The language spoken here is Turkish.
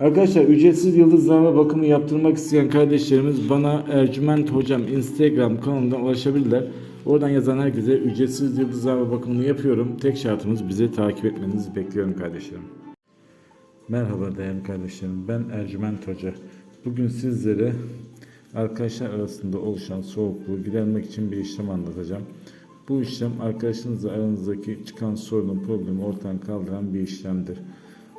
Arkadaşlar ücretsiz yıldızlarma bakımı yaptırmak isteyen kardeşlerimiz bana Ercüment Hocam Instagram kanalından ulaşabilirler. Oradan yazan herkese ücretsiz yıldızlarma bakımını yapıyorum. Tek şartımız bizi takip etmenizi bekliyorum kardeşlerim. Merhaba değerli kardeşlerim. Ben Ercüment Hoca. Bugün sizlere arkadaşlar arasında oluşan soğukluğu gidermek için bir işlem anlatacağım. Bu işlem arkadaşınızla aranızdaki çıkan sorunu, problemi ortadan kaldıran bir işlemdir.